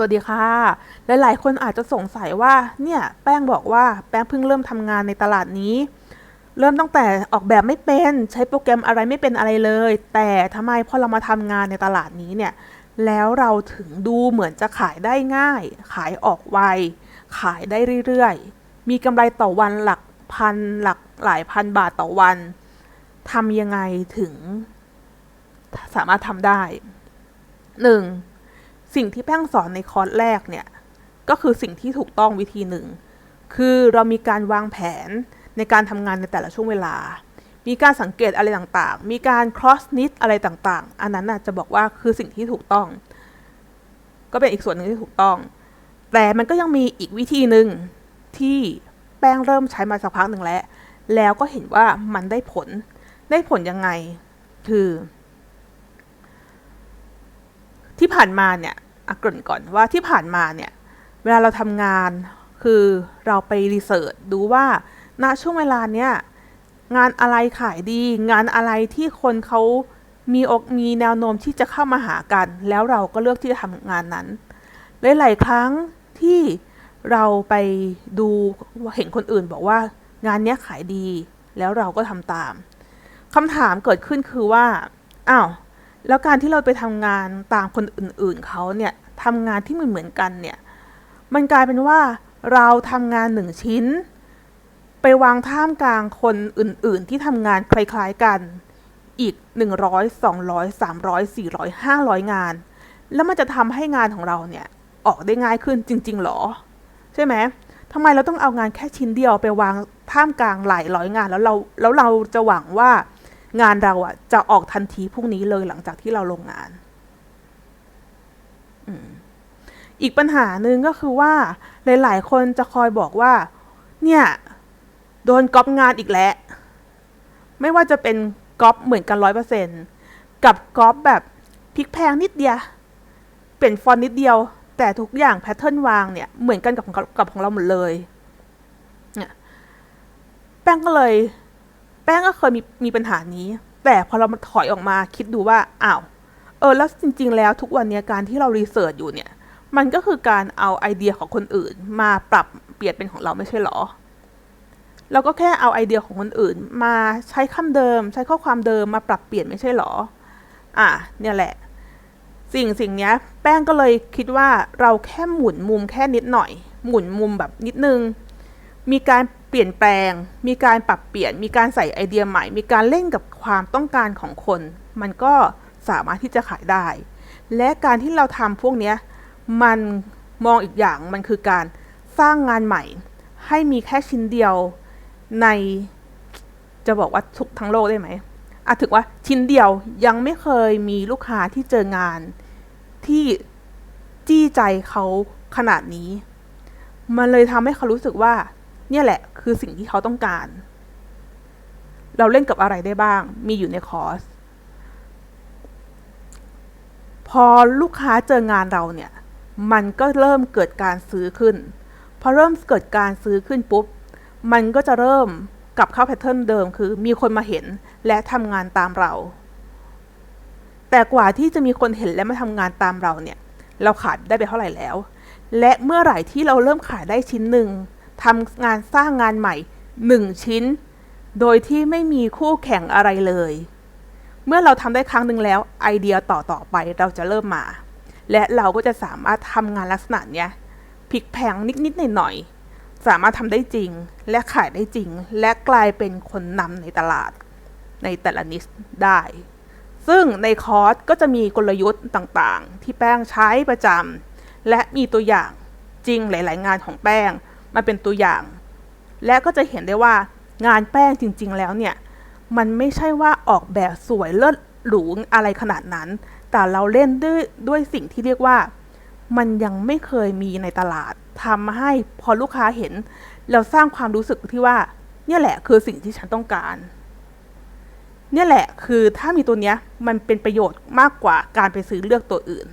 สวัสดีค่ะ หลาย ๆ คนอาจจะสงสัยว่า เนี่ย แป้งบอกว่าแป้งเพิ่งเริ่มทำงานในตลาดนี้ เริ่มตั้งแต่ออกแบบไม่เป็น ใช้โปรแกรมอะไรไม่เป็นอะไรเลย แต่ทำไมพอเรามาทำงานในตลาดนี้เนี่ย แล้วเราถึงดูเหมือนจะขายได้ง่าย ขายออกไว ขายได้เรื่อย ๆ มีกำไรต่อวันหลักพันหลักหลายพันบาทต่อวันทำยังไงถึง สามารถทำได้หนึ่ง สิ่งที่แป้งสอนในคอร์สแรกเนี่ยก็คือสิ่งที่ถูกต้องวิธีหนึ่ง คือเรามีการวางแผนในการทำงานในแต่ละช่วงเวลา มีการสังเกตอะไรต่างๆ มีการ cross knit อะไรต่างๆ อันนั้นน่ะจะบอกว่าคือสิ่งที่ถูกต้อง ก็เป็นอีกส่วนหนึ่งที่ถูกต้อง แต่มันก็ยังมีอีกวิธีหนึ่งที่แป้งเริ่มใช้มาสักพักหนึ่งแล้ว แล้วก็เห็นว่ามันได้ผล ได้ผลยังไง คือ ที่ผ่านมาเนี่ยอกริ่นก่อนว่าที่ผ่านมาเนี่ยเวลาเราทำงานคือเราไปรีเสิร์ชดูว่าณช่วงเวลาเนี้ยงานอะไรขายดี งานอะไรที่คนเขามีอกมีแนวโน้มที่จะเข้ามาหากัน แล้วเราก็เลือกที่จะทำงานนั้น หลาย ๆ ครั้งที่เราไปดูเห็นคนอื่นบอกว่างานเนี้ยขายดี แล้วเราก็ทำตามคำถามเกิดขึ้นคือว่าอ้าว แล้วการที่เราไปทำงานตามคนอื่นๆเขาเนี่ยทำงานที่เหมือนเหมือนกันเนี่ย มันกลายเป็นว่าเราทำงานหนึ่งชิ้น ไปวางท่ามกลางคนอื่นๆ ที่ทำงานคล้ายๆกันอีก 100 200 300 400 500 งาน แล้วมันจะทำให้งานของเราเนี่ย ออกได้ง่ายขึ้นจริง ๆหรอ ใช่ไหมทำไมเราต้องเอางานแค่ชิ้นเดียวไปวางท่ามกลางหลายร้อยงาน แล้วเราแล้วเราจะหวังว่า งานเราอะจะออกทันทีพรุ่งนี้เลยหลังจากที่เราลงงานอีกปัญหาหนึ่งก็คือว่า หลาย ๆ คนจะคอยบอกว่า เนี่ย โดนก๊อปงานอีกแล้ว ไม่ว่าจะเป็นก๊อปเหมือนกันร้อยเปอร์เซ็นกับก๊อปแบบพลิกแพงนิดเดียว เปลี่ยนฟอนต์นิดเดียว แต่ทุกอย่างแพทเทิร์นวางเนี่ยเหมือนกันกับของกับของเราหมดเลยเนี่ยแป้งก็เลย ป้งก็เคยมีมีปัญหานี้ แต่พอเราถอยออกมาคิดดูว่าอ้าวเออแล้วจริง ๆ แล้วทุกวันนี้การที่เรารีเสิร์ชอยู่เนี่ย มันก็คือการเอาไอเดียของคนอื่น มาปรับเปลี่ยนเป็นของเราไม่ใช่หรอเราก็แค่เอาไอเดียของคนอื่น มาใช้คำเดิม ใช้ข้อความเดิมมาปรับเปลี่ยนไม่ใช่หรอ อะเนี่ยแหละ สิ่งสิ่งนี้แป้งก็เลยคิดว่าเราแค่หมุนมุมแค่นิดหน่อย หมุนมุมแบบนิดนึง มีการเปลี่ยนแปลง มีการปรับเปลี่ยน มีการใส่ไอเดียใหม่ มีการเล่นกับความต้องการของคน มันก็สามารถที่จะขายได้ และการที่เราทำพวกนี้มันมองอีกอย่างมันคือการสร้างงานใหม่ ให้มีแค่ชิ้นเดียวในจะบอกว่าทุกทั้งโลกได้ไหมอาถึงว่าชิ้นเดียวยังไม่เคยมีลูกค้าที่เจองาน ที่จี้ใจเขาขนาดนี้ มันเลยทำให้เขารู้สึกว่า เนี่ยแหละคือสิ่งที่เขาต้องการ เราเล่นกับอะไรได้บ้าง มีอยู่ในคอร์ส พอลูกค้าเจองานเราเนี่ย มันก็เริ่มเกิดการซื้อขึ้น พอเริ่มเกิดการซื้อขึ้นปุ๊บ มันก็จะเริ่มกลับเข้าแพทเทิร์นเดิมคือมีคนมาเห็นและทำงานตามเรา แต่กว่าที่จะมีคนเห็นและมาทำงานตามเราเนี่ย เราขายได้ไปเท่าไหร่แล้ว และเมื่อไหร่ที่เราเริ่มขายได้ชิ้นหนึ่ง ทำงานสร้างงานใหม่หนึ่งชิ้น โดยที่ไม่มีคู่แข่งอะไรเลย เมื่อเราทำได้ครั้งหนึ่งแล้วไอเดียต่อต่อไปเราจะเริ่มมา และเราก็จะสามารถทำงานลักษณะเนี้ยพลิกแพงนิดๆหน่อยๆสามารถทำได้จริง และขายได้จริง และกลายเป็นคนนำในตลาด ในแต่ละนิสได้ ซึ่งในคอร์สก็จะมีกลยุทธ์ต่างๆ ที่แป้งใช้ประจำและมีตัวอย่างจริงหลาย ๆ งานของแป้ง มาเป็นตัวอย่าง และก็จะเห็นได้ว่างานแป้งจริง ๆ แล้วเนี่ย มันไม่ใช่ว่าออกแบบสวยเลิศหรูอะไรขนาดนั้น แต่เราเล่นด้วยด้วยสิ่งที่เรียกว่า มันยังไม่เคยมีในตลาดทำให้พอลูกค้าเห็น เราสร้างความรู้สึกที่ว่า เนี่ยแหละคือสิ่งที่ฉันต้องการ เนี่ยแหละคือถ้ามีตัวเนี้ยมันเป็นประโยชน์มากกว่าการไปซื้อเลือกตัวอื่น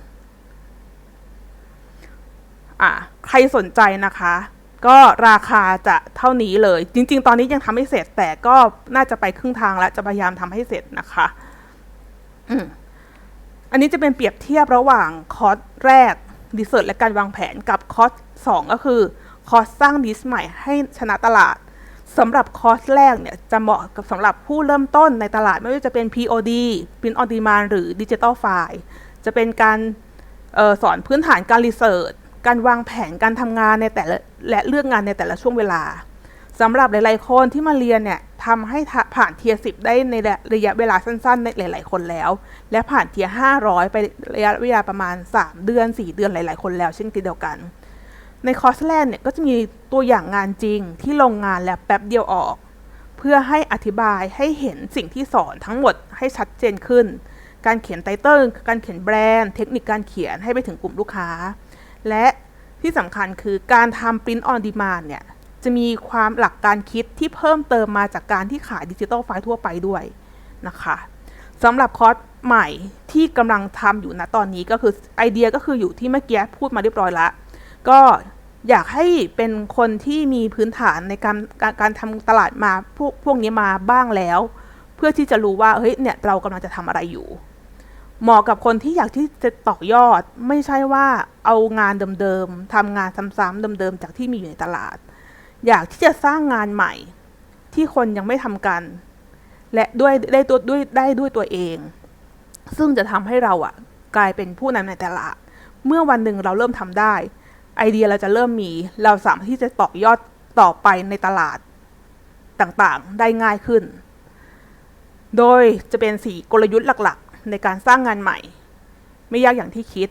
อะใครสนใจนะคะ ก็ราคาจะเท่านี้เลย จริง ๆ ตอนนี้ยังทำไม่เสร็จ แต่ก็น่าจะไปครึ่งทางแล้ว จะพยายามทำให้เสร็จนะคะอืมอันนี้จะเป็นเปรียบเทียบระหว่างคอร์สแรกรีเสิร์ชและการวางแผนกับคอร์สสองก็คือคอร์สสร้างดิสใหม่ให้ชนะตลาดสำหรับคอร์สแรกเนี่ยจะเหมาะกับสำหรับผู้เริ่มต้นในตลาดไม่ว่าจะเป็น POD Print on Demand หรือ Digital File จะเป็นการเออสอนพื้นฐานการรีเสิร์ช การวางแผนการทำงานในแต่ละและเลือกงานในแต่ละช่วงเวลาสำหรับหลาย ๆ คนที่มาเรียนเนี่ยทำให้ผ่านเทียสิบได้ในระยะเวลาสั้น ๆ ในหลาย ๆ คนแล้ว และผ่านเทียห้าร้อยไประยะเวลาประมาณ 3 เดือน 4 เดือนหลาย ๆ คนแล้ว เช่นเดียวกัน ในคอร์สแรกเนี่ยก็จะมีตัวอย่างงานจริงที่ลงงานแล้วแป๊บเดียวออก เพื่อให้อธิบายให้เห็นสิ่งที่สอนทั้งหมดให้ชัดเจนขึ้น การเขียนไตเติลการเขียนแบรนด์ เทคนิคการเขียนให้ไปถึงกลุ่มลูกค้า และที่สำคัญคือการทำ print on demand เนี่ย จะมีความหลักการคิดที่เพิ่มเติมมาจากการที่ขายดิจิ t a ลไฟล์ทั่วไปด้วยนะคะสำหรับคอร์สใหม่ที่กำลังทำอยู่ณตอนนี้ก็คือไอเดียก็คืออยู่ที่เมื่อกี้พูดมาเรียบร้อยละก็อยากให้เป็นคนที่มีพื้นฐานในการการการทำตลาดมาพวกพวกนี้มาบ้างแล้ว เพื่อที่จะรู้ว่าเฮ้ยเนี่ยเรากำลังจะทำอะไรอยู่ เหมาะกับคนที่อยากที่จะต่อยอด ไม่ใช่ว่าเอางานเดิมๆทำงานซ้ำๆเดิมๆจากที่มีอยู่ในตลาด อยากที่จะสร้างงานใหม่ ที่คนยังไม่ทำกัน และด้วยได้ตัวด้วยได้ด้วยตัวเอง ซึ่งจะทำให้เราอะกลายเป็นผู้นำในตลาด เมื่อวันหนึ่งเราเริ่มทำได้ ไอเดียเราจะเริ่มมี เราสามารถที่จะต่อยอดต่อไปในตลาดต่างๆ ได้ง่ายขึ้น โดยจะเป็นสีกลยุทธ์หลัก ในการสร้างงานใหม่ ไม่ยากอย่างที่คิด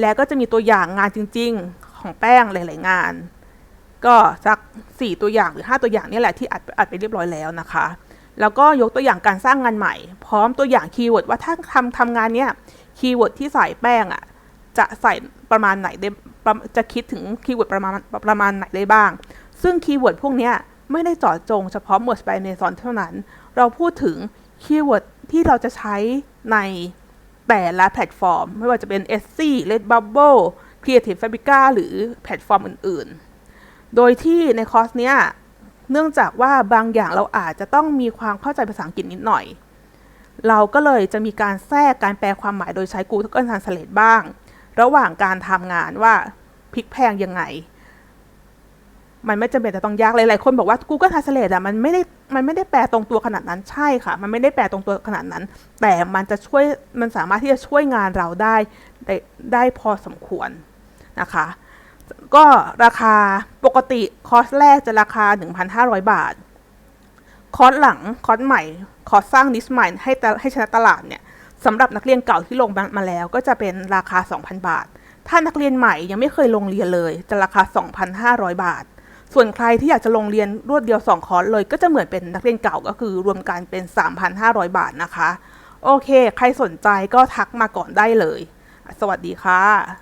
และก็จะมีตัวอย่างงานจริง ๆ ของแป้งหลาย ๆ งาน ก็สัก 4 ตัวอย่างหรือ 5 ตัวอย่างนี่แหละที่อัดอัดไปเรียบร้อยแล้วนะคะ แล้วก็ยกตัวอย่างการสร้างงานใหม่ พร้อมตัวอย่างคีย์เวิร์ดว่าถ้าทำทำงานเนี้ยคีย์เวิร์ดที่ใส่แป้งอะ่ะจะใส่ประมาณไหนได้จะคิดถึงคีย์เวิร์ดประมาณประมาณไหนได้บ้าง ซึ่งคีย์เวิร์ดพวกเนี้ยไม่ได้จาะจงเฉพาะ Merge by Amazon เท่านั้น เราพูดถึงคีย์เวิร์ดที่เราจะใช้ ในแต่ละแพลตฟอร์ม ไม่ว่าจะเป็น Etsy Redbubble Creative Fabrica หรือแพลตฟอร์มอื่นๆ โดยที่ในคอร์สเนี้ยเนื่องจากว่าบางอย่างเราอาจจะต้องมีความเข้าใจภาษาอังกฤษนิดหน่อย เราก็เลยจะมีการแทรกการแปลความหมายโดยใช้ Google Translate บ้าง ระหว่างการทำงานว่าพลิกแพงยังไง มันไม่จำเป็นจะต้องยากหลายๆคนบอกว่า Google Translate อะมันไม่ได้มันไม่ได้แปลตรงตัวขนาดนั้นใช่ค่ะ มันไม่ได้แปลตรงตัวขนาดนั้น แต่มันจะช่วยมันสามารถที่จะช่วยงานเราได้ได้ได้พอสมควรนะคะ ก็ราคาปกติคอร์สแรกจะราคา 1,500 บาท คอร์สหลังคอร์สใหม่คอร์สสร้างดิสใหม่ให้ให้ชนะตลาดเนี่ยสำหรับนักเรียนเก่าที่ลงมาแล้ว ก็จะเป็นราคา 2,000 บาท ถ้านักเรียนใหม่ยังไม่เคยลงเรียนเลย จะราคา 2,500 บาท ส่วนใครที่อยากจะลงเรียนรวดเดียว 2 คอร์สเลย ก็จะเหมือนเป็นนักเรียนเก่าก็คือรวมกันเป็น 3,500 บาทนะคะ โอเค ใครสนใจก็ทักมาก่อนได้เลย สวัสดีค่ะ